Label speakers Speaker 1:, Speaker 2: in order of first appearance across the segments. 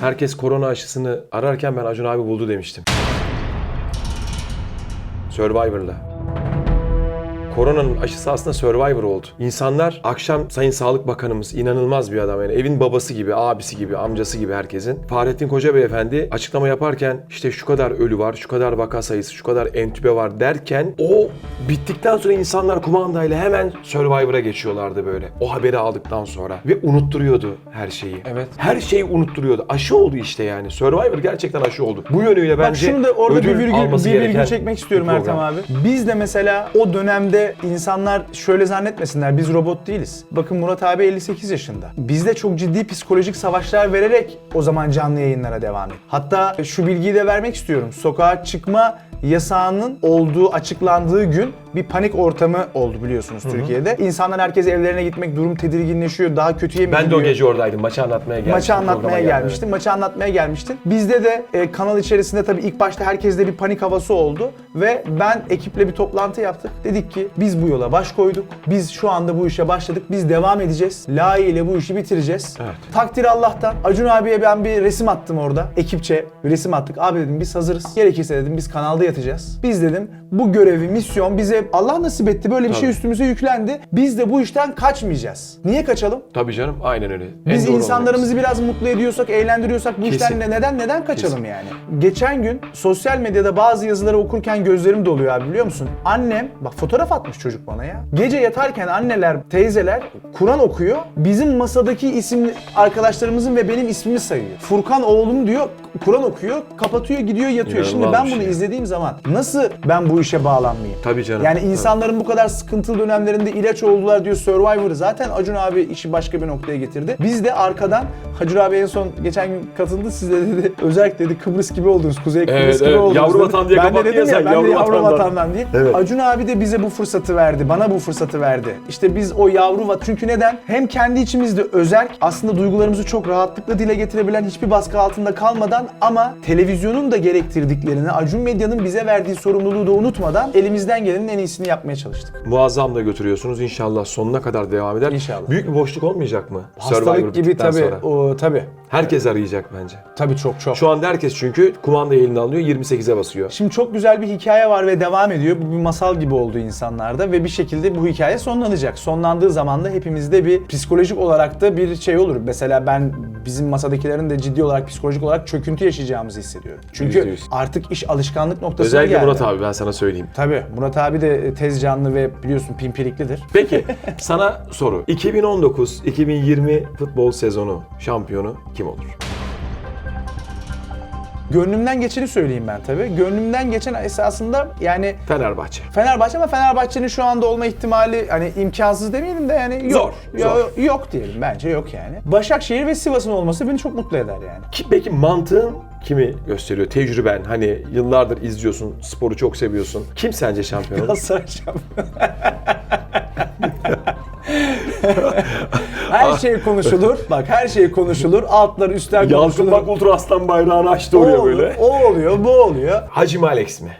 Speaker 1: Herkes korona aşısını ararken ben Acun abi buldu demiştim. Survivor'la. Koronanın aşısı aslında Survivor oldu. İnsanlar akşam Sayın Sağlık Bakanımız inanılmaz bir adam yani evin babası gibi, abisi gibi, amcası gibi herkesin. Fahrettin Koca Beyefendi açıklama yaparken işte şu kadar ölü var, şu kadar vaka sayısı, şu kadar entübe var derken o bittikten sonra insanlar kumandayla hemen Survivor'a geçiyorlardı böyle. O haberi aldıktan sonra ve unutturuyordu her şeyi.
Speaker 2: Evet.
Speaker 1: Her şeyi unutturuyordu. Aşı oldu işte yani. Survivor gerçekten aşı oldu. Bu yönüyle
Speaker 2: Bak
Speaker 1: bence
Speaker 2: şunu da orada bir virgül, bir virgül çekmek istiyorum. Ertem abi. Biz de mesela o dönemde insanlar şöyle zannetmesinler biz robot değiliz. Bakın Murat abi 58 yaşında. Biz de çok ciddi psikolojik savaşlar vererek o zaman canlı yayınlara devam ettik. Hatta şu bilgiyi de vermek istiyorum. Sokağa çıkma yasağının olduğu açıklandığı gün bir panik ortamı oldu biliyorsunuz Türkiye'de. İnsanlar herkes evlerine gitmek, durum tedirginleşiyor, daha kötüye mi
Speaker 1: Ben de
Speaker 2: gidiyor?
Speaker 1: o gece oradaydım. Maçı anlatmaya gelmiştim.
Speaker 2: Maçı anlatmaya
Speaker 1: geldim.
Speaker 2: gelmiştin. Maçı anlatmaya gelmiştin. Bizde de e, kanal içerisinde tabii ilk başta herkeste bir panik havası oldu ve ben ekiple bir toplantı yaptık. Dedik ki biz bu yola baş koyduk. Biz şu anda bu işe başladık. Biz devam edeceğiz. Layığıyla bu işi bitireceğiz.
Speaker 1: Evet.
Speaker 2: Takdir Allah'tan. Acun abiye ben bir resim attım orada. Ekipçe bir resim attık. Abi dedim biz hazırız. Gerekirse dedim biz kanalda yatacağız. Biz dedim bu görevi, misyon bize Allah nasip etti. Böyle bir şey
Speaker 1: Tabii.
Speaker 2: üstümüze yüklendi. Biz de bu işten kaçmayacağız. Niye kaçalım?
Speaker 1: Tabii canım aynen öyle. En
Speaker 2: Biz
Speaker 1: doğru
Speaker 2: insanlarımızı biraz mutlu ediyorsak, eğlendiriyorsak bu
Speaker 1: Kesin.
Speaker 2: işten ne- neden neden kaçalım
Speaker 1: Kesin.
Speaker 2: yani? Geçen gün sosyal medyada bazı yazıları okurken gözlerim doluyor abi biliyor musun? Annem, bak fotoğraf atmış çocuk bana ya. Gece yatarken anneler, teyzeler Kur'an okuyor. Bizim masadaki isim arkadaşlarımızın ve benim ismimi sayıyor. Furkan oğlum diyor, Kur'an okuyor, kapatıyor, gidiyor, yatıyor. Şimdi
Speaker 1: İnanılmaz
Speaker 2: ben
Speaker 1: bir
Speaker 2: bunu
Speaker 1: şey.
Speaker 2: izlediğim zaman nasıl ben bu işe bağlanmayayım?
Speaker 1: Tabii canım,
Speaker 2: Yani
Speaker 1: tabii.
Speaker 2: insanların bu kadar sıkıntılı dönemlerinde ilaç oldular diyor Survivor. Zaten Acun abi işi başka bir noktaya getirdi. Biz de arkadan Acun abi en son geçen gün katıldı size dedi. Özellikle dedi Kıbrıs gibi oldunuz. Kuzey Kıbrıs
Speaker 1: Evet,
Speaker 2: gibi
Speaker 1: evet.
Speaker 2: oldunuz.
Speaker 1: Yavru vatan diye
Speaker 2: ben de dedim
Speaker 1: ya sen,
Speaker 2: ben
Speaker 1: yavru
Speaker 2: de yavru
Speaker 1: vatandan.
Speaker 2: vatandan diye.
Speaker 1: Evet.
Speaker 2: Acun abi de bize bu fırsatı verdi. Bana bu fırsatı verdi. İşte biz o yavru vat çünkü neden? Hem kendi içimizde özel aslında duygularımızı çok rahatlıkla dile getirebilen hiçbir baskı altında kalmadan ama televizyonun da gerektirdiklerini Acun Medya'nın bize verdiği sorumluluğu da unutmadan elimizden gelenin en iyisini yapmaya çalıştık.
Speaker 1: Muazzam da götürüyorsunuz. İnşallah sonuna kadar devam eder.
Speaker 2: İnşallah.
Speaker 1: Büyük bir boşluk olmayacak mı? Survivor
Speaker 2: Hastalık gibi
Speaker 1: bittikten
Speaker 2: tabii.
Speaker 1: sonra.
Speaker 2: O tabii.
Speaker 1: Herkes arayacak bence.
Speaker 2: Tabii çok çok.
Speaker 1: Şu anda herkes çünkü kumandayı eline alıyor 28'e basıyor.
Speaker 2: Şimdi çok güzel bir hikaye var ve devam ediyor. Bu bir masal gibi oldu insanlarda ve bir şekilde bu hikaye sonlanacak. Sonlandığı zaman da hepimizde bir psikolojik olarak da bir şey olur. Mesela ben bizim masadakilerin de ciddi olarak psikolojik olarak çöküntü yaşayacağımızı hissediyorum. Çünkü
Speaker 1: Yüzde yüz.
Speaker 2: artık iş alışkanlık noktasına
Speaker 1: Özellikle
Speaker 2: geldi.
Speaker 1: Murat abi ben sana söyleyeyim.
Speaker 2: Tabii. Murat abi de tez canlı ve biliyorsun pimpiriklidir.
Speaker 1: Peki sana soru. 2019-2020 futbol sezonu şampiyonu kim olur?
Speaker 2: Gönlümden geçeni söyleyeyim ben tabii. Gönlümden geçen esasında yani
Speaker 1: Fenerbahçe.
Speaker 2: Fenerbahçe ama Fenerbahçe'nin şu anda olma ihtimali hani imkansız demeyelim de yani yok.
Speaker 1: Zor,
Speaker 2: Yo-
Speaker 1: zor.
Speaker 2: Yok diyelim bence yok yani. Başakşehir ve Sivas'ın olması beni çok mutlu eder yani.
Speaker 1: Ki peki mantığın kimi gösteriyor? Tecrüben hani yıllardır izliyorsun, sporu çok seviyorsun. Kim sence şampiyon olur?
Speaker 2: Galatasaray şampiyon. her şey konuşulur. Bak her şey konuşulur. Altlar üstler
Speaker 1: Yalçın
Speaker 2: konuşulur.
Speaker 1: bak Ultra Aslan bayrağını açtı oraya böyle.
Speaker 2: o oluyor, bu oluyor.
Speaker 1: Hacı mı Alex mi?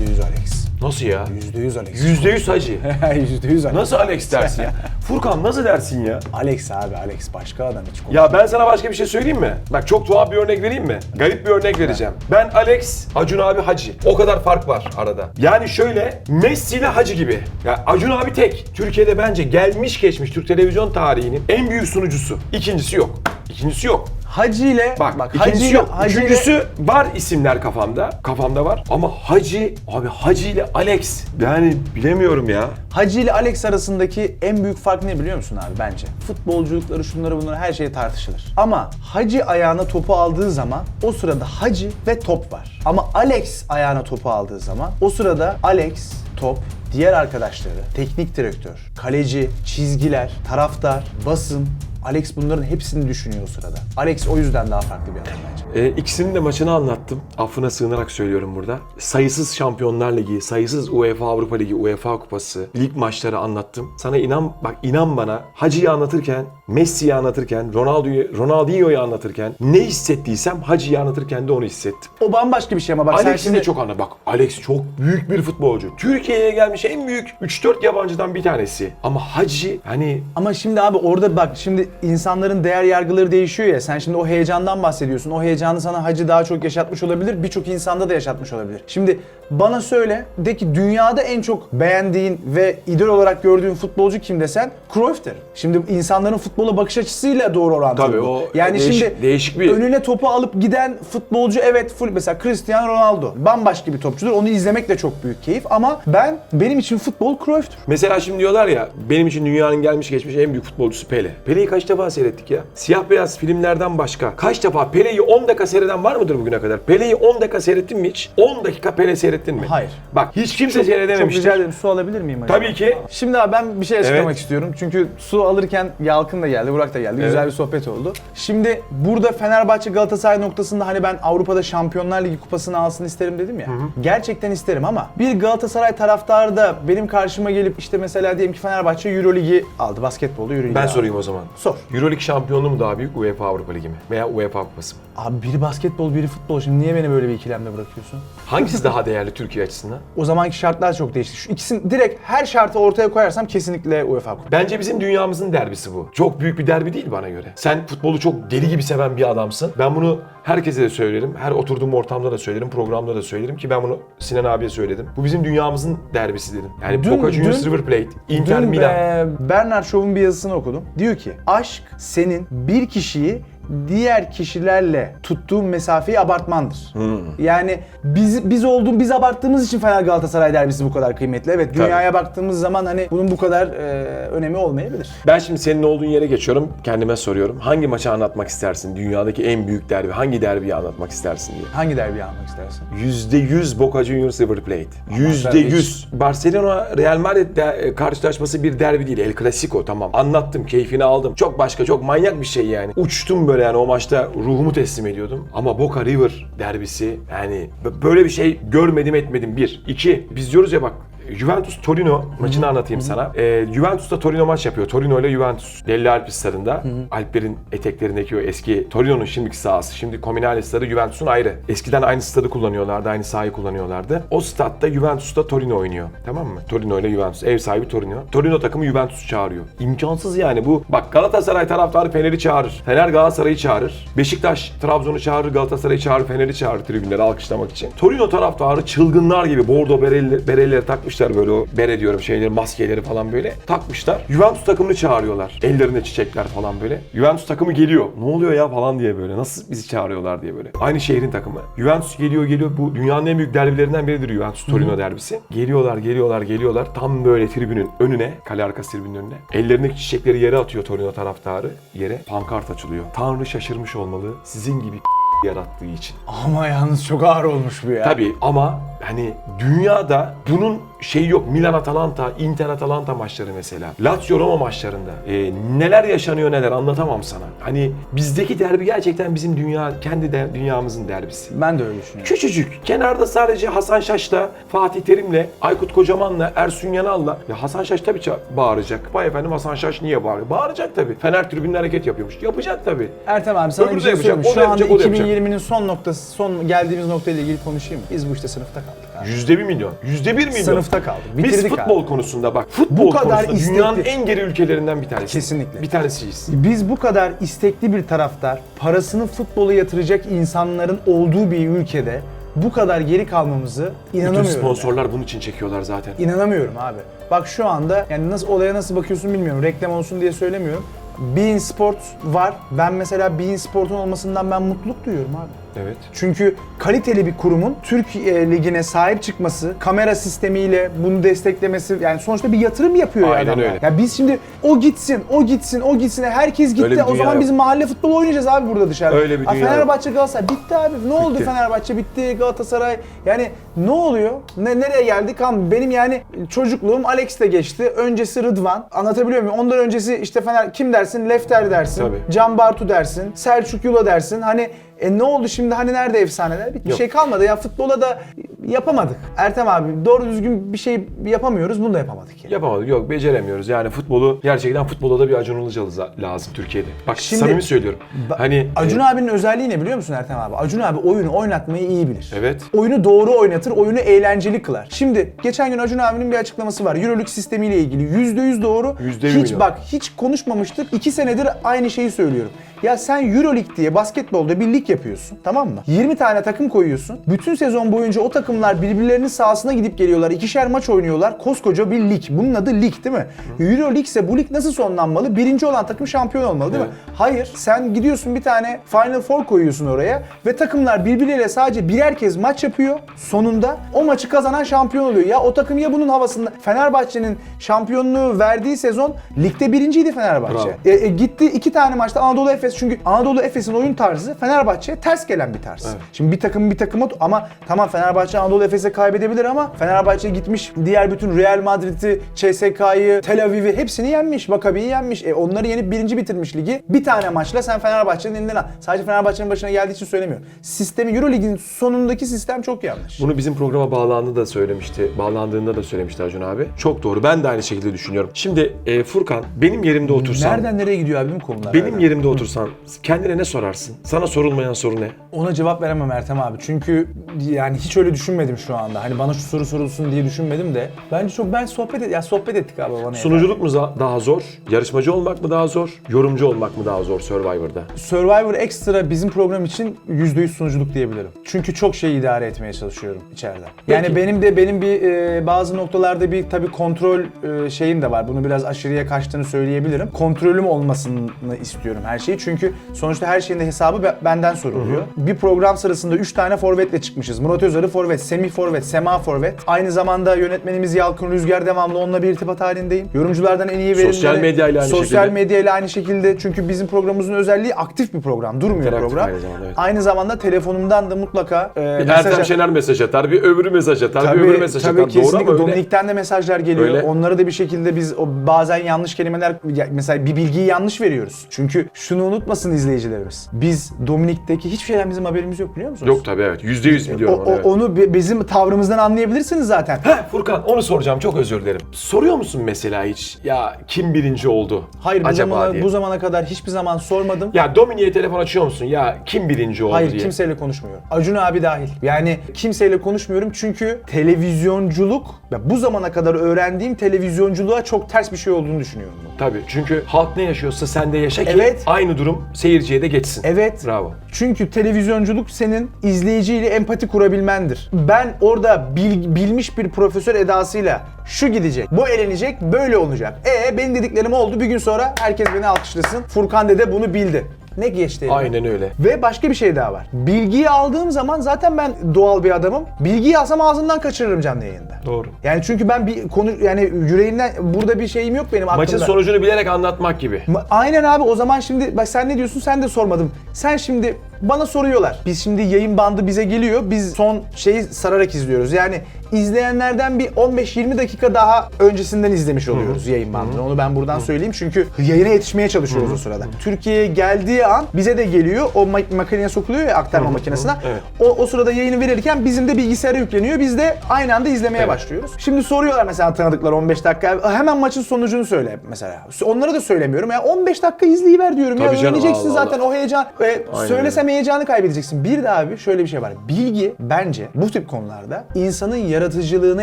Speaker 2: %100 Alex.
Speaker 1: Nasıl ya?
Speaker 2: %100 Alex.
Speaker 1: %100 Hacı.
Speaker 2: %100 Alex.
Speaker 1: Nasıl Alex dersin ya? Furkan nasıl dersin ya?
Speaker 2: Alex abi Alex başka adam hiç konuşmaz.
Speaker 1: Ya ben sana başka bir şey söyleyeyim mi? Bak çok tuhaf bir örnek vereyim mi? Garip bir örnek vereceğim. Ben Alex, Acun abi Hacı. O kadar fark var arada. Yani şöyle Messi ile Hacı gibi. Ya Acun abi tek. Türkiye'de bence gelmiş geçmiş Türk televizyon tarihinin en büyük sunucusu. İkincisi yok. İkincisi yok.
Speaker 2: Hacı ile
Speaker 1: Bak,
Speaker 2: bak Hacı ile
Speaker 1: yok.
Speaker 2: Hacı ile-
Speaker 1: Üçüncüsü var isimler kafamda. Kafamda var. Ama Hacı, abi Hacı ile Alex. Yani bilemiyorum ya.
Speaker 2: Hacı ile Alex arasındaki en büyük fark ne biliyor musun abi bence? Futbolculukları şunları bunları her şey tartışılır. Ama Hacı ayağına topu aldığı zaman o sırada Hacı ve top var. Ama Alex ayağına topu aldığı zaman o sırada Alex, top, diğer arkadaşları, teknik direktör, kaleci, çizgiler, taraftar, basın, Alex bunların hepsini düşünüyor o sırada. Alex o yüzden daha farklı bir adam bence.
Speaker 1: E, ikisinin de maçını anlattım. Affına sığınarak söylüyorum burada. Sayısız Şampiyonlar Ligi, sayısız UEFA Avrupa Ligi, UEFA Kupası, lig maçları anlattım. Sana inan, bak inan bana Hacı'yı anlatırken, Messi'yi anlatırken, Ronaldo'yu, Ronaldinho'yu anlatırken ne hissettiysem Hacı'yı anlatırken de onu hissettim.
Speaker 2: O bambaşka bir şey ama bak sen
Speaker 1: Alex'in
Speaker 2: şimdi...
Speaker 1: de çok anla. Bak Alex çok büyük bir futbolcu. Türkiye'ye gelmiş en büyük 3-4 yabancıdan bir tanesi. Ama Hacı hani
Speaker 2: Ama şimdi abi orada bak şimdi insanların değer yargıları değişiyor ya. Sen şimdi o heyecandan bahsediyorsun. O heyecanı sana hacı daha çok yaşatmış olabilir. Birçok insanda da yaşatmış olabilir. Şimdi bana söyle de ki dünyada en çok beğendiğin ve idol olarak gördüğün futbolcu kim desen Cruyff derim. Şimdi insanların futbola bakış açısıyla doğru orantılı.
Speaker 1: Tabii, o
Speaker 2: yani
Speaker 1: değişik-
Speaker 2: şimdi
Speaker 1: değişik bir-
Speaker 2: önüne topu alıp giden futbolcu evet full mesela Cristiano Ronaldo bambaşka bir topçudur. Onu izlemek de çok büyük keyif ama ben benim için futbol Cruyff'tur.
Speaker 1: Mesela şimdi diyorlar ya benim için dünyanın gelmiş geçmiş en büyük futbolcusu Pele. Pele'yi kaç defa seyrettik ya? Siyah beyaz filmlerden başka. Kaç defa Pele'yi 10 dakika seyreden var mıdır bugüne kadar? Pele'yi 10 dakika seyrettin mi hiç? 10 dakika Pele seyrettin mi?
Speaker 2: Hayır.
Speaker 1: Bak hiç kimse
Speaker 2: Çok
Speaker 1: seyredememiştir.
Speaker 2: rica ederim su alabilir miyim acaba?
Speaker 1: Tabii ki.
Speaker 2: Şimdi abi ben bir şey açıklamak
Speaker 1: Evet.
Speaker 2: istiyorum. Çünkü su alırken Yalkın da geldi, Burak da geldi. Güzel
Speaker 1: Evet.
Speaker 2: bir sohbet oldu. Şimdi burada Fenerbahçe Galatasaray noktasında hani ben Avrupa'da Şampiyonlar Ligi kupasını alsın isterim dedim ya. Gerçekten isterim ama bir Galatasaray taraftarı da benim karşıma gelip işte mesela diyelim ki Fenerbahçe Euroligi aldı. Basketbolda Euroligi
Speaker 1: Ben
Speaker 2: aldı.
Speaker 1: sorayım o zaman.
Speaker 2: Sor.
Speaker 1: Euroleague şampiyonluğu mu daha büyük UEFA Avrupa Ligi mi? Veya UEFA Kupası mı?
Speaker 2: Abi biri basketbol, biri futbol. Şimdi niye beni böyle bir ikilemde bırakıyorsun?
Speaker 1: Hangisi daha değerli Türkiye açısından?
Speaker 2: O zamanki şartlar çok değişti. Şu ikisini direkt her şartı ortaya koyarsam kesinlikle UEFA Kupası.
Speaker 1: Bence bizim dünyamızın derbisi bu. Çok büyük bir derbi değil bana göre. Sen futbolu çok deli gibi seven bir adamsın. Ben bunu herkese de söylerim. Her oturduğum ortamda da söylerim, programda da söylerim ki ben bunu Sinan abiye söyledim. Bu bizim dünyamızın derbisi dedim. Yani
Speaker 2: Dün-
Speaker 1: Boca Juniors River Plate, Inter
Speaker 2: Dün
Speaker 1: Milan.
Speaker 2: e, Bernard Shaw'un bir yazısını okudum. Diyor ki aşk senin bir kişiyi diğer kişilerle tuttuğun mesafeyi abartmandır.
Speaker 1: Hmm.
Speaker 2: Yani biz biz olduğum biz abarttığımız için Fener Galatasaray derbisi bu kadar kıymetli. Evet dünyaya baktığımız zaman hani bunun bu kadar e, önemi olmayabilir.
Speaker 1: Ben şimdi senin olduğun yere geçiyorum. Kendime soruyorum. Hangi maçı anlatmak istersin? Dünyadaki en büyük derbi. Hangi derbiyi anlatmak istersin diye.
Speaker 2: Hangi derbiyi almak istersin?
Speaker 1: %100 Boca Juniors River Plate.
Speaker 2: sen
Speaker 1: %100. Barcelona Real Madrid de, e, karşılaşması bir derbi değil. El Clasico tamam. Anlattım, keyfini aldım. Çok başka, çok manyak bir şey yani. Uçtum böyle yani o maçta ruhumu teslim ediyordum. Ama Boca River derbisi yani böyle bir şey görmedim etmedim. Bir. İki. Biz diyoruz ya bak Juventus Torino maçını anlatayım sana. Ee, Juventus'ta Torino maç yapıyor. Torino ile Juventus. Delli Alp stadında. Alplerin eteklerindeki o eski Torino'nun şimdiki sahası. Şimdi Comunale stadı Juventus'un ayrı. Eskiden aynı stadı kullanıyorlardı. Aynı sahayı kullanıyorlardı. O statta Juventus'ta Torino oynuyor. Tamam mı? Torino ile Juventus. Ev sahibi Torino. Torino takımı Juventus çağırıyor. İmkansız yani bu. Bak Galatasaray taraftarı Fener'i çağırır. Fener Galatasaray'ı çağırır. Beşiktaş Trabzon'u çağırır. Galatasaray'ı çağırır. Fener'i çağırır tribünleri alkışlamak için. Torino taraftarı çılgınlar gibi bordo bereli, bereleri takmışlar böyle o bere diyorum şeyleri maskeleri falan böyle takmışlar. Juventus takımını çağırıyorlar. Ellerinde çiçekler falan böyle. Juventus takımı geliyor. Ne oluyor ya falan diye böyle. Nasıl bizi çağırıyorlar diye böyle. Aynı şehrin takımı. Juventus geliyor geliyor. Bu dünyanın en büyük derbilerinden biridir Juventus Torino derbisi. Geliyorlar geliyorlar geliyorlar. Tam böyle tribünün önüne, kale arkası tribünün önüne. Ellerindeki çiçekleri yere atıyor Torino taraftarı. Yere pankart açılıyor. Tanrı şaşırmış olmalı. Sizin gibi yarattığı için.
Speaker 2: Ama yalnız çok ağır olmuş bu ya.
Speaker 1: Tabii ama hani dünyada bunun şeyi yok. Milan Atalanta, Inter Atalanta maçları mesela. Lazio Roma maçlarında. Ee, neler yaşanıyor neler anlatamam sana. Hani bizdeki derbi gerçekten bizim dünya kendi de, dünyamızın derbisi.
Speaker 2: Ben de öyle düşünüyorum.
Speaker 1: Küçücük. Kenarda sadece Hasan Şaş'la, Fatih Terim'le, Aykut Kocaman'la, Ersun Yanal'la. Ya Hasan Şaş tabii ça- bağıracak. Vay efendim Hasan Şaş niye bağırıyor? Bağıracak tabii. Fener tribünde hareket yapıyormuş. Yapacak tabii.
Speaker 2: Ertem abi sana
Speaker 1: Öbürü
Speaker 2: bir şey
Speaker 1: yapacak,
Speaker 2: söyleyeyim. mi?
Speaker 1: o da
Speaker 2: Şu anda
Speaker 1: yapacak, o da yapacak.
Speaker 2: 2020'nin son noktası, son geldiğimiz noktayla ilgili konuşayım mı? Biz bu işte sınıfta kaldık.
Speaker 1: Yüzde bir milyon. Yüzde bir milyon.
Speaker 2: Sınıfta kaldık.
Speaker 1: Biz futbol
Speaker 2: abi.
Speaker 1: konusunda bak futbol
Speaker 2: Bu kadar
Speaker 1: konusunda
Speaker 2: istekli-
Speaker 1: dünyanın en geri ülkelerinden bir tanesi.
Speaker 2: Kesinlikle.
Speaker 1: Bir tanesiyiz.
Speaker 2: Biz bu kadar istekli bir taraftar, parasını futbola yatıracak insanların olduğu bir ülkede bu kadar geri kalmamızı
Speaker 1: Bütün
Speaker 2: inanamıyorum.
Speaker 1: sponsorlar bunun için çekiyorlar zaten.
Speaker 2: yani. İnanamıyorum abi. Bak şu anda yani nasıl olaya nasıl bakıyorsun bilmiyorum. Reklam olsun diye söylemiyorum. Bein Sport var. Ben mesela Bein Sport'un olmasından ben mutluluk duyuyorum abi.
Speaker 1: Evet.
Speaker 2: Çünkü kaliteli bir kurumun Türkiye Ligi'ne sahip çıkması, kamera sistemiyle bunu desteklemesi yani sonuçta bir yatırım yapıyor ya
Speaker 1: Aynen
Speaker 2: adamlar.
Speaker 1: öyle.
Speaker 2: Ya biz şimdi o gitsin, o gitsin, o gitsin. Herkes gitti.
Speaker 1: Bir
Speaker 2: O
Speaker 1: dünya
Speaker 2: zaman
Speaker 1: yok.
Speaker 2: biz mahalle futbolu oynayacağız abi burada dışarıda.
Speaker 1: Öyle bir
Speaker 2: Ha,
Speaker 1: dünya yok.
Speaker 2: Fenerbahçe Galatasaray bitti abi. Ne oldu
Speaker 1: Bitti.
Speaker 2: Fenerbahçe bitti, Galatasaray. Yani ne oluyor? Ne nereye geldik? Ama benim yani çocukluğum Alex'te geçti. Öncesi Rıdvan. Anlatabiliyor muyum? Ondan öncesi işte Fener kim dersin? Lefter dersin.
Speaker 1: Tabii.
Speaker 2: Can Bartu dersin. Selçuk Yula dersin. Hani e ne oldu şimdi hani nerede efsaneler? Bir
Speaker 1: Yok.
Speaker 2: şey kalmadı ya futbola da yapamadık. Ertem abi doğru düzgün bir şey yapamıyoruz. Bunu da yapamadık yani.
Speaker 1: Yapamadık yok beceremiyoruz. Yani futbolu gerçekten futbolda da bir Acun Ilıcalı lazım Türkiye'de. Bak
Speaker 2: Şimdi-
Speaker 1: samimi söylüyorum. Hani
Speaker 2: Acun
Speaker 1: e,
Speaker 2: abinin özelliği ne biliyor musun Ertem abi? Acun abi oyunu oynatmayı iyi bilir.
Speaker 1: Evet.
Speaker 2: Oyunu doğru oynatır, oyunu eğlenceli kılar. Şimdi geçen gün Acun abinin bir açıklaması var. Euroleague sistemiyle ilgili. %100 doğru.
Speaker 1: Yüzde bir
Speaker 2: hiç
Speaker 1: milyon.
Speaker 2: bak hiç konuşmamıştık. İki senedir aynı şeyi söylüyorum. Ya sen Euroleague diye basketbolda bir lig yapıyorsun. Tamam mı? 20 tane takım koyuyorsun. Bütün sezon boyunca o takımlar birbirlerinin sahasına gidip geliyorlar. ikişer maç oynuyorlar. Koskoca bir lig. Bunun adı lig değil mi? Euroleague ise bu lig nasıl sonlanmalı? Birinci olan takım şampiyon olmalı değil mi? Hayır. Sen gidiyorsun bir tane Final Four koyuyorsun oraya ve takımlar birbirleriyle sadece birer kez maç yapıyor. Sonunda o maçı kazanan şampiyon oluyor. Ya o takım ya bunun havasında Fenerbahçe'nin şampiyonluğu verdiği sezon ligde birinciydi Fenerbahçe. E, e, gitti iki tane maçta Anadolu Efes çünkü Anadolu Efes'in oyun tarzı Fenerbahçe'ye ters gelen bir tarz.
Speaker 1: Evet.
Speaker 2: Şimdi bir takım bir takıma ama tamam Fenerbahçe Anadolu Efes'e kaybedebilir ama Fenerbahçe gitmiş diğer bütün Real Madrid'i, CSK'yı, Tel Aviv'i hepsini yenmiş. Maccabi'yi yenmiş. E, onları yenip birinci bitirmiş ligi. Bir tane maçla sen Fenerbahçe'nin elinden al. Sadece Fenerbahçe'nin başına geldiği için söylemiyorum. Sistemi Euroleague'in sonundaki sistem çok yanlış.
Speaker 1: Bunu bizim programa bağlandığında da söylemişti. Bağlandığında da söylemişti Acun abi. Çok doğru. Ben de aynı şekilde düşünüyorum. Şimdi e, Furkan benim yerimde otursan.
Speaker 2: Nereden nereye gidiyor abi bu konular?
Speaker 1: Benim
Speaker 2: hala?
Speaker 1: yerimde otursan kendine ne sorarsın? Sana sorulmayan soru ne?
Speaker 2: Ona cevap veremem Ertem abi. Çünkü yani hiç öyle düşünmedim şu anda. Hani bana şu soru sorulsun diye düşünmedim de. Bence çok ben sohbet et ya sohbet ettik abi bana.
Speaker 1: Sunuculuk mu za- daha zor? Yarışmacı olmak mı daha zor? Yorumcu olmak mı daha zor Survivor'da?
Speaker 2: Survivor Extra bizim program için %100 sunuculuk diyebilirim. Çünkü çok şey idare etmeye çalışıyorum içeride. Yani
Speaker 1: Peki.
Speaker 2: benim de benim bir e, bazı noktalarda bir tabii kontrol e, şeyim de var. Bunu biraz aşırıya kaçtığını söyleyebilirim. Kontrolüm olmasını istiyorum her şeyi. Çünkü sonuçta her şeyin de hesabı be- benden soruluyor. Bir program sırasında 3 tane forvetle çıkmışız. Murat Özarı forvet, Semih forvet, Sema forvet. Aynı zamanda yönetmenimiz Yalkın Rüzgar devamlı onunla bir irtibat halindeyim. Yorumculardan en iyi verimleri...
Speaker 1: Sosyal medyayla aynı
Speaker 2: Sosyal
Speaker 1: şekilde.
Speaker 2: medyayla aynı şekilde. Çünkü bizim programımızın özelliği aktif bir program. Durmuyor
Speaker 1: İnteraktif
Speaker 2: program.
Speaker 1: aynı zamanda, evet.
Speaker 2: Aynı zamanda telefonumdan da mutlaka e,
Speaker 1: Bir
Speaker 2: mesaj-
Speaker 1: Ertem Şener mesaj atar, bir öbürü mesaj atar, bir
Speaker 2: Tabii,
Speaker 1: öbürü mesaj
Speaker 2: tabii
Speaker 1: atar. Doğru ama öyle.
Speaker 2: Dominik'ten de mesajlar geliyor.
Speaker 1: Öyle.
Speaker 2: Onları da bir şekilde biz o bazen yanlış kelimeler mesela bir bilgiyi yanlış veriyoruz. Çünkü şunu unutmasın izleyicilerimiz. Biz Dominik'teki hiçbir şeyden bizim haberimiz yok biliyor musunuz?
Speaker 1: Yok tabii evet. Yüzde yüz biliyorum
Speaker 2: o-
Speaker 1: onu. evet.
Speaker 2: onu bi- bizim tavrımızdan anlayabilirsiniz zaten.
Speaker 1: Heh, Furkan onu soracağım çok özür dilerim. Soruyor musun mesela hiç ya kim birinci oldu
Speaker 2: Hayır bu
Speaker 1: acaba
Speaker 2: zamana,
Speaker 1: diye?
Speaker 2: bu zamana kadar hiçbir zaman sormadım.
Speaker 1: Ya Dominik'e telefon açıyor musun? Ya kim birinci oldu
Speaker 2: Hayır
Speaker 1: diye.
Speaker 2: kimseyle konuşmuyorum. Acun abi dahil. Yani kimseyle konuşmuyorum çünkü televizyonculuk ya bu zamana kadar öğrendiğim televizyonculuğa çok ters bir şey olduğunu düşünüyorum.
Speaker 1: Tabii çünkü halk ne yaşıyorsa sen de yaşa ki
Speaker 2: Evet.
Speaker 1: aynı durum seyirciye de geçsin.
Speaker 2: Evet.
Speaker 1: Bravo.
Speaker 2: Çünkü televizyonculuk senin izleyiciyle empati kurabilmendir. Ben orada bil- bilmiş bir profesör edasıyla şu gidecek, bu elenecek, böyle olacak. E benim dediklerim oldu bir gün sonra herkes beni alkışlasın. Furkan dede bunu bildi. Ne geçti elime?
Speaker 1: Aynen öyle.
Speaker 2: Ve başka bir şey daha var. Bilgiyi aldığım zaman zaten ben doğal bir adamım. Bilgiyi alsam ağzımdan kaçırırım canlı yayında.
Speaker 1: Doğru.
Speaker 2: Yani çünkü ben bir konu yani yüreğimden burada bir şeyim yok benim aklımda.
Speaker 1: Maçın sonucunu bilerek anlatmak gibi.
Speaker 2: Ma- Aynen abi o zaman şimdi bak sen ne diyorsun sen de sormadım. Sen şimdi bana soruyorlar. Biz şimdi yayın bandı bize geliyor. Biz son şeyi sararak izliyoruz. Yani izleyenlerden bir 15-20 dakika daha öncesinden izlemiş oluyoruz yayın bandını. Onu ben buradan söyleyeyim çünkü yayına yetişmeye çalışıyoruz o sırada. Türkiye'ye geldiği an bize de geliyor. O ma- makineye sokuluyor ya aktarma makinesine.
Speaker 1: Evet.
Speaker 2: O, o sırada yayını verirken bizim de bilgisayara yükleniyor. Biz de aynı anda izlemeye başlıyoruz. Şimdi soruyorlar mesela tanıdıklar 15 dakika. Hemen maçın sonucunu söyle mesela. Onlara da söylemiyorum. Ya 15 dakika izleyiver diyorum. ya
Speaker 1: Tabii canım,
Speaker 2: öğreneceksin
Speaker 1: Allah
Speaker 2: zaten o heyecan. E,
Speaker 1: Aynen
Speaker 2: söylesem heyecanı kaybedeceksin. Bir de abi şöyle bir şey var. Bilgi bence bu tip konularda insanın yaratıcılığını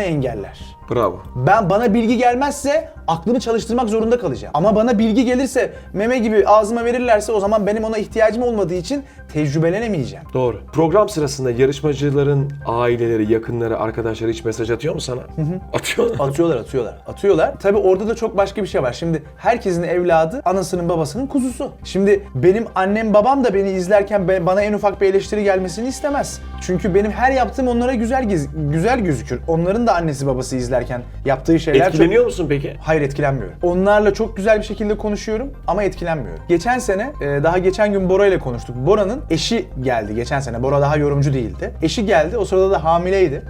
Speaker 2: engeller.
Speaker 1: Bravo.
Speaker 2: Ben bana bilgi gelmezse aklımı çalıştırmak zorunda kalacağım. Ama bana bilgi gelirse meme gibi ağzıma verirlerse o zaman benim ona ihtiyacım olmadığı için tecrübelenemeyeceğim.
Speaker 1: Doğru. Program sırasında yarışmacıların aileleri, yakınları, arkadaşları hiç mesaj atıyor mu sana? Atıyor.
Speaker 2: Atıyorlar atıyorlar. Atıyorlar. Tabii orada da çok başka bir şey var. Şimdi herkesin evladı anasının babasının kuzusu. Şimdi benim annem babam da beni izlerken bana en ufak bir eleştiri gelmesini istemez. Çünkü benim her yaptığım onlara güzel güzel gözükür. Onların da annesi babası izler izlerken yaptığı şeyler çok...
Speaker 1: Etkileniyor musun peki?
Speaker 2: Hayır etkilenmiyorum. Onlarla çok güzel bir şekilde konuşuyorum ama etkilenmiyorum. Geçen sene, e, daha geçen gün Bora ile konuştuk. Bora'nın eşi geldi geçen sene. Bora daha yorumcu değildi. Eşi geldi. O sırada da hamileydi.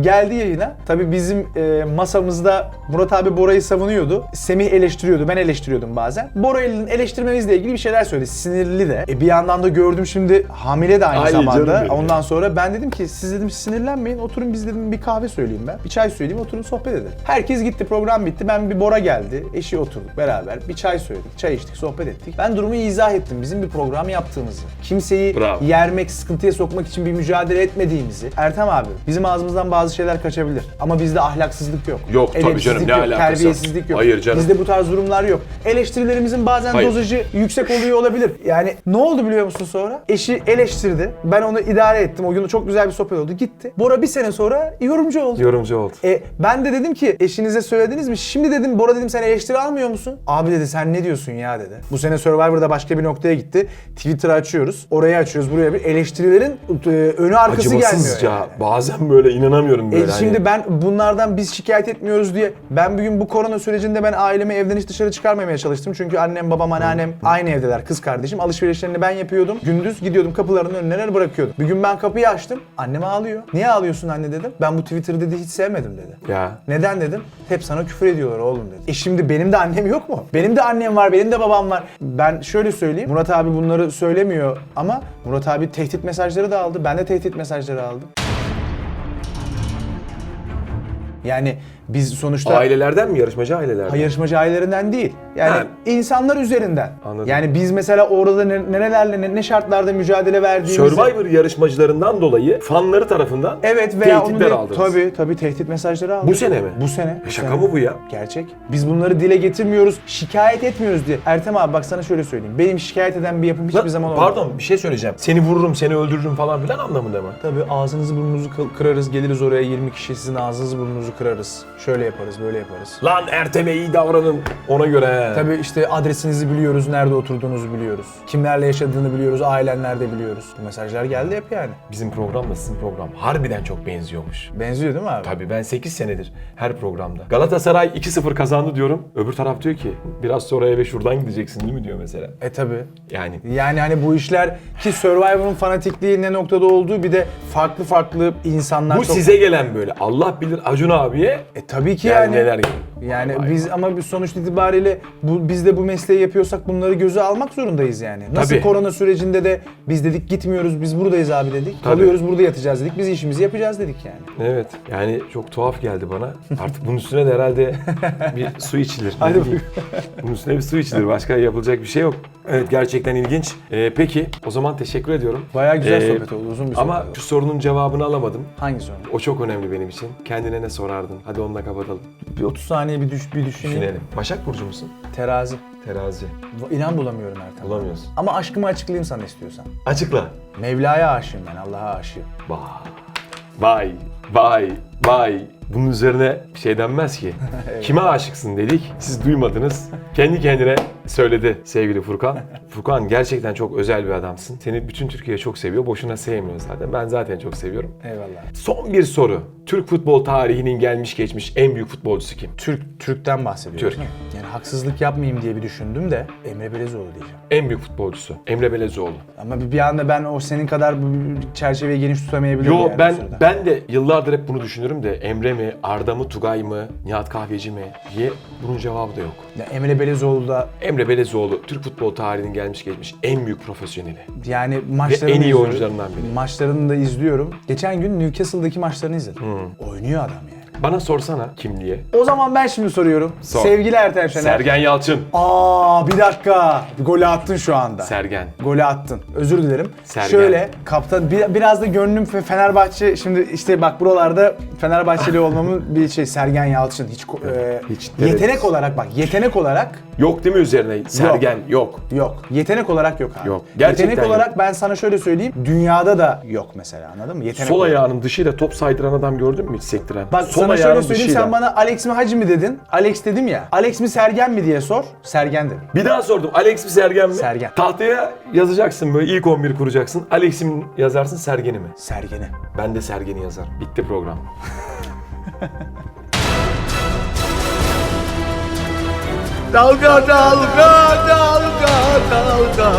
Speaker 2: Geldi yayına. Tabii bizim e, masamızda Murat abi Bora'yı savunuyordu. Semih eleştiriyordu. Ben eleştiriyordum bazen. Bora'nın eleştirmemizle ilgili bir şeyler söyledi. Sinirli de. E, bir yandan da gördüm şimdi hamile de aynı
Speaker 1: Ay
Speaker 2: zamanda. Ondan sonra ben dedim ki siz dedim sinirlenmeyin. Oturun biz dedim bir kahve söyleyeyim ben. Bir çay söyleyeyim oturun sohbet edelim. Herkes gitti program bitti. Ben bir Bora geldi. Eşi oturduk beraber. Bir çay söyledik. Çay içtik sohbet ettik. Ben durumu izah ettim. Bizim bir program yaptığımızı. Kimseyi
Speaker 1: Bravo.
Speaker 2: yermek, sıkıntıya sokmak için bir mücadele etmediğimizi. Ertem abi bizim ağzımızdan bazı şeyler kaçabilir. Ama bizde ahlaksızlık yok.
Speaker 1: Yok, tabii
Speaker 2: Edepsizlik
Speaker 1: canım, ne
Speaker 2: yok,
Speaker 1: alakası?
Speaker 2: Terbiyesizlik yok.
Speaker 1: Hayır canım.
Speaker 2: Bizde bu tarz durumlar yok. Eleştirilerimizin bazen
Speaker 1: Hayır.
Speaker 2: dozajı yüksek oluyor olabilir. Yani ne oldu biliyor musun sonra? Eşi eleştirdi. Ben onu idare ettim. O gün çok güzel bir sohbet oldu. Gitti. Bora bir sene sonra yorumcu oldu.
Speaker 1: Yorumcu oldu.
Speaker 2: E, ben de dedim ki eşinize söylediniz mi? Şimdi dedim Bora dedim sen eleştiri almıyor musun? Abi dedi sen ne diyorsun ya dedi. Bu sene Survivor'da başka bir noktaya gitti. Twitter'ı açıyoruz. Orayı açıyoruz buraya bir. Eleştirilerin e, önü arkası gelmiyor
Speaker 1: Acımasızca.
Speaker 2: yani.
Speaker 1: Bazen böyle inanamıyorum böyle.
Speaker 2: E
Speaker 1: hani.
Speaker 2: şimdi ben bunlardan biz şikayet etmiyoruz diye ben bugün bu korona sürecinde ben ailemi evden hiç dışarı çıkarmamaya çalıştım. Çünkü annem, babam, anneannem aynı evdeler. Kız kardeşim. Alışverişlerini ben yapıyordum. Gündüz gidiyordum kapılarının önüne bırakıyordum. Bir gün ben kapıyı açtım. Annem ağlıyor. Niye ağlıyorsun anne dedim. Ben bu Twitter'ı dedi hiç sevmedim dedi.
Speaker 1: Ya.
Speaker 2: Neden dedim? Hep sana küfür ediyorlar oğlum dedi. E şimdi benim de annem yok mu? Benim de annem var, benim de babam var. Ben şöyle söyleyeyim. Murat abi bunları söylemiyor ama Murat abi tehdit mesajları da aldı. Ben de tehdit mesajları aldım. Yani biz sonuçta
Speaker 1: Ailelerden mi? Yarışmacı ailelerden.
Speaker 2: yarışmacı ailelerinden değil. Yani
Speaker 1: Ha.
Speaker 2: insanlar üzerinden.
Speaker 1: Anladım.
Speaker 2: Yani biz mesela orada ne- nerelerle ne, ne şartlarda mücadele verdiğimizi
Speaker 1: Survivor yarışmacılarından dolayı fanları tarafından
Speaker 2: Evet veya
Speaker 1: tehditler
Speaker 2: de-
Speaker 1: aldınız.
Speaker 2: Tabii tabii tehdit mesajları aldık.
Speaker 1: Bu sene mi?
Speaker 2: Bu sene.
Speaker 1: E
Speaker 2: bu
Speaker 1: şaka
Speaker 2: sene.
Speaker 1: mı bu ya?
Speaker 2: Gerçek. Biz bunları dile getirmiyoruz, şikayet etmiyoruz diye. Ertem abi bak sana şöyle söyleyeyim. Benim şikayet eden bir yapım hiçbir
Speaker 1: Lan,
Speaker 2: zaman olmadı.
Speaker 1: Pardon bir şey söyleyeceğim. Seni vururum, seni öldürürüm falan filan anlamında mı?
Speaker 2: Tabii ağzınızı burnunuzu kı- kırarız, geliriz oraya 20 kişi sizin ağzınızı burnunuzu kırarız. Şöyle yaparız, böyle yaparız.
Speaker 1: Lan Ertem'e iyi davranın ona göre.
Speaker 2: Tabii işte adresinizi biliyoruz, nerede oturduğunuzu biliyoruz. Kimlerle yaşadığını biliyoruz, ailen nerede biliyoruz. Bu mesajlar geldi hep yani.
Speaker 1: Bizim programla sizin program harbiden çok benziyormuş.
Speaker 2: Benziyor değil mi abi?
Speaker 1: Tabii ben 8 senedir her programda. Galatasaray 2-0 kazandı diyorum. Öbür taraf diyor ki biraz sonra eve şuradan gideceksin değil mi diyor mesela.
Speaker 2: E tabii.
Speaker 1: Yani
Speaker 2: Yani hani bu işler ki Survivor'un fanatikliği ne noktada olduğu bir de farklı farklı insanlar
Speaker 1: bu
Speaker 2: çok-
Speaker 1: size gelen böyle. Allah bilir Acun abiye
Speaker 2: E tabii ki
Speaker 1: yani,
Speaker 2: yani.
Speaker 1: neler.
Speaker 2: Yani
Speaker 1: Vay
Speaker 2: biz ama bir sonuç itibariyle bu, biz de bu mesleği yapıyorsak bunları göze almak zorundayız yani. Nasıl
Speaker 1: Tabii.
Speaker 2: korona sürecinde de biz dedik gitmiyoruz biz buradayız abi dedik.
Speaker 1: Tabii.
Speaker 2: Kalıyoruz burada yatacağız dedik. Biz işimizi yapacağız dedik yani.
Speaker 1: Evet. Yani çok tuhaf geldi bana. Artık bunun üstüne de herhalde bir su içilir.
Speaker 2: Hadi
Speaker 1: bunun üstüne bir su içilir. Başka yapılacak bir şey yok. Evet gerçekten ilginç. Ee, peki o zaman teşekkür ediyorum.
Speaker 2: Bayağı güzel
Speaker 1: Ee,
Speaker 2: sohbet oldu. Uzun bir sohbet
Speaker 1: Ama
Speaker 2: oldu.
Speaker 1: şu sorunun cevabını alamadım.
Speaker 2: Hangi soru?
Speaker 1: O çok önemli benim için. Kendine ne sorardın? Hadi onunla kapatalım.
Speaker 2: Bir 30 saniye bir düş bir düşüneyim.
Speaker 1: Düşünelim. Başak Burcu musun?
Speaker 2: Terazi.
Speaker 1: Terazi.
Speaker 2: İnan bulamıyorum Ertem.
Speaker 1: Bulamıyorsun.
Speaker 2: Ama aşkımı açıklayayım sana istiyorsan.
Speaker 1: Açıkla.
Speaker 2: Mevla'ya aşığım ben, Allah'a aşığım.
Speaker 1: Vay. Vay. Vay. Vay. Bunun üzerine bir şey denmez ki. Kime aşıksın dedik. Siz duymadınız. Kendi kendine söyledi sevgili Furkan. Furkan gerçekten çok özel bir adamsın. Seni bütün Türkiye çok seviyor. Boşuna sevmiyor zaten. Ben zaten çok seviyorum.
Speaker 2: Eyvallah.
Speaker 1: Son bir soru. Türk futbol tarihinin gelmiş geçmiş en büyük futbolcusu kim?
Speaker 2: Türk Türk'ten bahsediyoruz.
Speaker 1: Türk.
Speaker 2: Yani haksızlık yapmayayım diye bir düşündüm de Emre Belezoğlu diyeceğim.
Speaker 1: En büyük futbolcusu. Emre Belezoğlu.
Speaker 2: Ama bir, bir anda ben o senin kadar bu çerçeveyi geniş tutamayabilirim
Speaker 1: Yo
Speaker 2: yani
Speaker 1: ben
Speaker 2: sırada.
Speaker 1: ben de yıllardır hep bunu düşünürüm de Emre mi, Arda mı, Tugay mı, Nihat Kahveci mi diye bunun cevabı da yok.
Speaker 2: Ya Emre Belezoğlu da
Speaker 1: Emre Belezoğlu Türk futbol tarihinin gelmiş geçmiş en büyük profesyoneli.
Speaker 2: yani maçlarını
Speaker 1: en iyi
Speaker 2: izliyorum.
Speaker 1: oyuncularından biri.
Speaker 2: Maçlarını da izliyorum. Geçen gün Newcastle'daki maçlarını izledim. Oynuyor adam yani.
Speaker 1: Bana sorsana kim diye.
Speaker 2: O zaman ben şimdi soruyorum.
Speaker 1: Sor.
Speaker 2: Sevgili Erten Şener.
Speaker 1: Sergen Yalçın.
Speaker 2: Aa bir dakika. Golü attın şu anda.
Speaker 1: Sergen.
Speaker 2: Golü attın. Özür dilerim.
Speaker 1: Sergen.
Speaker 2: Şöyle kaptan bir- biraz da gönlüm Fe- Fenerbahçe şimdi işte bak buralarda Fenerbahçeli olmamın bir şey Sergen Yalçın hiç e,
Speaker 1: Hiç
Speaker 2: yetenek
Speaker 1: tereddüt.
Speaker 2: olarak bak yetenek olarak
Speaker 1: Yok değil mi üzerine? Sergen yok.
Speaker 2: yok. Yetenek olarak yok abi.
Speaker 1: Yok. Gerçekten
Speaker 2: yetenek
Speaker 1: yok.
Speaker 2: olarak ben sana şöyle söyleyeyim. Dünyada da yok mesela anladın mı? Yetenek
Speaker 1: Sol
Speaker 2: olarak.
Speaker 1: ayağının dışıyla top saydıran adam gördün mü hiç sektiren?
Speaker 2: Bak
Speaker 1: Sol
Speaker 2: sana ama şöyle
Speaker 1: yarın
Speaker 2: söyleyeyim
Speaker 1: şey
Speaker 2: sen bana Alex mi Hacı mı dedin? Alex dedim ya. Alex mi Sergen mi diye sor. Sergen dedim.
Speaker 1: Bir daha sordum. Alex mi Sergen mi?
Speaker 2: Sergen.
Speaker 1: Tahtaya yazacaksın böyle ilk 11 kuracaksın. Alex'i mi yazarsın Sergen'i mi?
Speaker 2: Sergen'e.
Speaker 1: Ben de Sergen'i yazarım. Bitti program.
Speaker 2: Dalga dalga dalga dalga.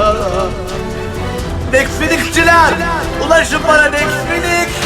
Speaker 2: Dexfilikçiler! Ulaşın bana Dexfilik!